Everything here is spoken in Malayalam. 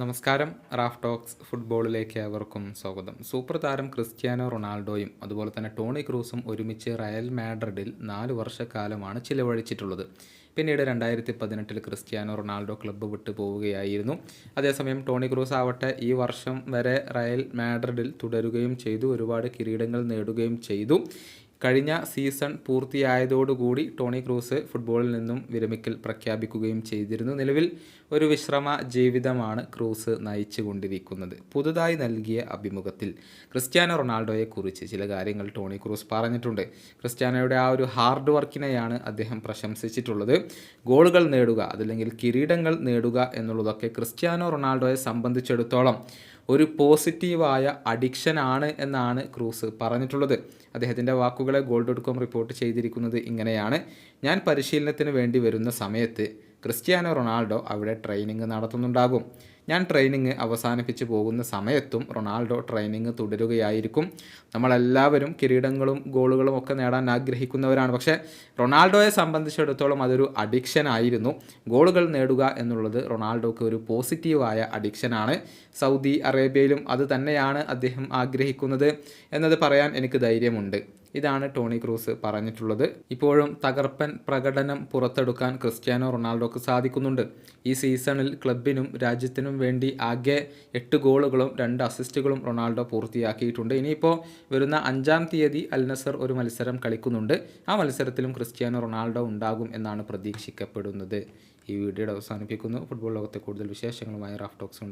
നമസ്കാരം. റാഫ് ടോക്സ് ഫുട്ബോളിലേക്ക് ഏവർക്കും സ്വാഗതം. സൂപ്പർ താരം ക്രിസ്ത്യാനോ റൊണാൾഡോയും അതുപോലെ തന്നെ ടോണി ക്രൂസും ഒരുമിച്ച് റയൽ മാഡ്രിഡിൽ നാല് വർഷക്കാലമാണ് ചിലവഴിച്ചിട്ടുള്ളത്. പിന്നീട് രണ്ടായിരത്തി പതിനെട്ടിൽ ക്രിസ്ത്യാനോ റൊണാൾഡോ ക്ലബ്ബ് വിട്ടു പോവുകയായിരുന്നു. അതേസമയം ടോണി ക്രൂസ് ആവട്ടെ ഈ വർഷം വരെ റയൽ മാഡ്രിഡിൽ തുടരുകയും ചെയ്തു ഒരുപാട് കിരീടങ്ങൾ നേടുകയും ചെയ്തു. കഴിഞ്ഞ സീസൺ പൂർത്തിയായതോടുകൂടി ടോണി ക്രൂസ് ഫുട്ബോളിൽ നിന്നും വിരമിക്കൽ പ്രഖ്യാപിക്കുകയും ചെയ്തിരുന്നു. നിലവിൽ ഒരു വിശ്രമ ജീവിതമാണ് ക്രൂസ് നയിച്ചുകൊണ്ടിരിക്കുന്നത്. പുതുതായി നൽകിയ അഭിമുഖത്തിൽ ക്രിസ്ത്യാനോ റൊണാൾഡോയെക്കുറിച്ച് ചില കാര്യങ്ങൾ ടോണി ക്രൂസ് പറഞ്ഞിട്ടുണ്ട്. ക്രിസ്ത്യാനോയുടെ ആ ഒരു ഹാർഡ് വർക്കിനെയാണ് അദ്ദേഹം പ്രശംസിച്ചിട്ടുള്ളത്. ഗോളുകൾ നേടുക അതല്ലെങ്കിൽ കിരീടങ്ങൾ നേടുക എന്നുള്ളതൊക്കെ ക്രിസ്ത്യാനോ റൊണാൾഡോയെ സംബന്ധിച്ചിടത്തോളം ഒരു പോസിറ്റീവായ അഡിക്ഷൻ ആണ് എന്നാണ് ക്രൂസ് പറഞ്ഞിട്ടുള്ളത്. അദ്ദേഹത്തിന്റെ വാക്കുകളെ ഗോൾ ഡോട്ട് കോം റിപ്പോർട്ട് ചെയ്തിരിക്കുന്നത് ഇങ്ങനെയാണ്. ഞാൻ പരിശീലനത്തിന് വേണ്ടി വരുന്ന സമയത്ത് ക്രിസ്ത്യാനോ റൊണാൾഡോ അവിടെ ട്രെയിനിങ് നടത്തുന്നുണ്ടാകും. ഞാൻ ട്രെയിനിങ് അവസാനിപ്പിച്ച് പോകുന്ന സമയത്തും റൊണാൾഡോ ട്രെയിനിങ് തുടരുകയായിരിക്കും. നമ്മളെല്ലാവരും കിരീടങ്ങളും ഗോളുകളും ഒക്കെ നേടാൻ ആഗ്രഹിക്കുന്നവരാണ്. പക്ഷേ റൊണാൾഡോയെ സംബന്ധിച്ചിടത്തോളം അതൊരു അഡിക്ഷൻ ആയിരുന്നു. ഗോളുകൾ നേടുക എന്നുള്ളത് റൊണാൾഡോക്ക് ഒരു പോസിറ്റീവായ അഡിക്ഷനാണ് സൗദി അറേബ്യയിലും അത് തന്നെയാണ് അദ്ദേഹം ആഗ്രഹിക്കുന്നത്. എന്നത് പറയാൻ എനിക്ക് ധൈര്യമുണ്ട്. ഇതാണ് ടോണി ക്രൂസ് പറഞ്ഞിട്ടുള്ളത്. ഇപ്പോഴും തകർപ്പൻ പ്രകടനം പുറത്തെടുക്കാൻ ക്രിസ്ത്യാനോ റൊണാൾഡോക്ക് സാധിക്കുന്നുണ്ട്. ഈ സീസണിൽ ക്ലബിനും രാജ്യത്തിനും വേണ്ടി ആകെ എട്ട് ഗോളുകളും രണ്ട് അസിസ്റ്റുകളും റൊണാൾഡോ പൂർത്തിയാക്കിയിട്ടുണ്ട്. ഇനിയിപ്പോൾ വരുന്ന അഞ്ചാം തീയതി അൽനസർ ഒരു മത്സരം കളിക്കുന്നുണ്ട്. ആ മത്സരത്തിലും ക്രിസ്ത്യാനോ റൊണാൾഡോ ഉണ്ടാകും എന്നാണ് പ്രതീക്ഷിക്കപ്പെടുന്നത്. ഈ വീഡിയോയുടെ അവസാനിപ്പിക്കുന്നു. ഫുട്ബോൾ ലോകത്തെ കൂടുതൽ വിശേഷങ്ങളുമായി റാഫ് ടോക്സ്